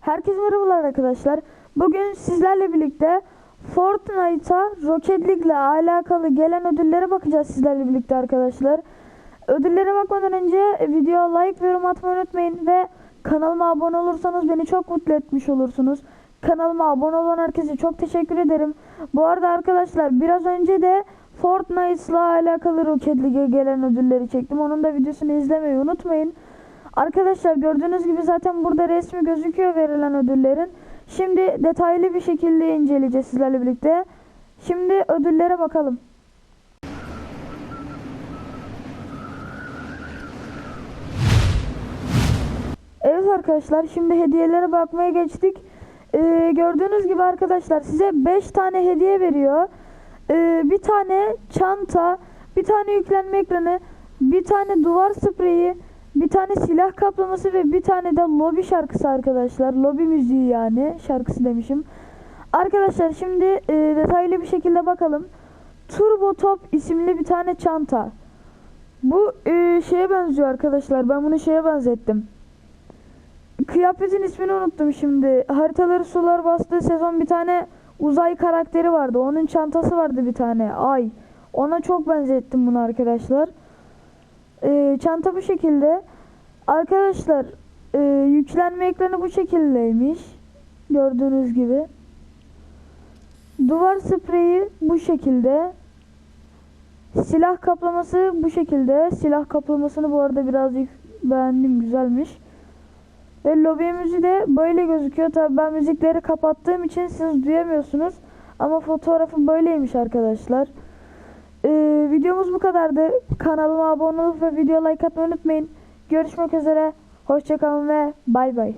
Herkese merhabalar arkadaşlar. Bugün sizlerle birlikte Fortnite'a Rocket League ile alakalı gelen ödüllere bakacağız sizlerle birlikte arkadaşlar. Ödüllere bakmadan önce videoya like ve yorum atmayı unutmayın ve kanalıma abone olursanız beni çok mutlu etmiş olursunuz. Kanalıma abone olan herkese çok teşekkür ederim. Bu arada arkadaşlar biraz önce de Fortnite ile alakalı Rocket League'e gelen ödülleri çektim. Onun da videosunu izlemeyi unutmayın. Arkadaşlar gördüğünüz gibi zaten burada resmi gözüküyor verilen ödüllerin. Şimdi detaylı bir şekilde inceleyeceğiz sizlerle birlikte. Şimdi ödüllere bakalım. Evet arkadaşlar şimdi hediyelere bakmaya geçtik. Ee, gördüğünüz gibi arkadaşlar size 5 tane hediye veriyor. Ee, bir tane çanta, bir tane yüklenme ekranı, bir tane duvar spreyi, bir tane silah kaplaması ve bir tane de lobi şarkısı arkadaşlar. Lobi müziği yani şarkısı demişim. Arkadaşlar şimdi e, detaylı bir şekilde bakalım. Turbo Top isimli bir tane çanta. Bu e, şeye benziyor arkadaşlar. Ben bunu şeye benzettim. Kıyafetin ismini unuttum şimdi. Haritaları sular bastığı sezon bir tane uzay karakteri vardı. Onun çantası vardı bir tane. Ay. Ona çok benzettim bunu arkadaşlar. Ee, çanta bu şekilde. Arkadaşlar e, yüklenme ekranı bu şekildeymiş. Gördüğünüz gibi. Duvar spreyi bu şekilde. Silah kaplaması bu şekilde. Silah kaplamasını bu arada birazcık beğendim. Güzelmiş. Ve lobi müziği de böyle gözüküyor. Tabi ben müzikleri kapattığım için siz duyamıyorsunuz. Ama fotoğrafı böyleymiş arkadaşlar. Ee, videomuz bu kadardı. Kanalıma abone olup ve video like atmayı unutmayın. Görüşmek üzere. Hoşçakalın ve bay bay.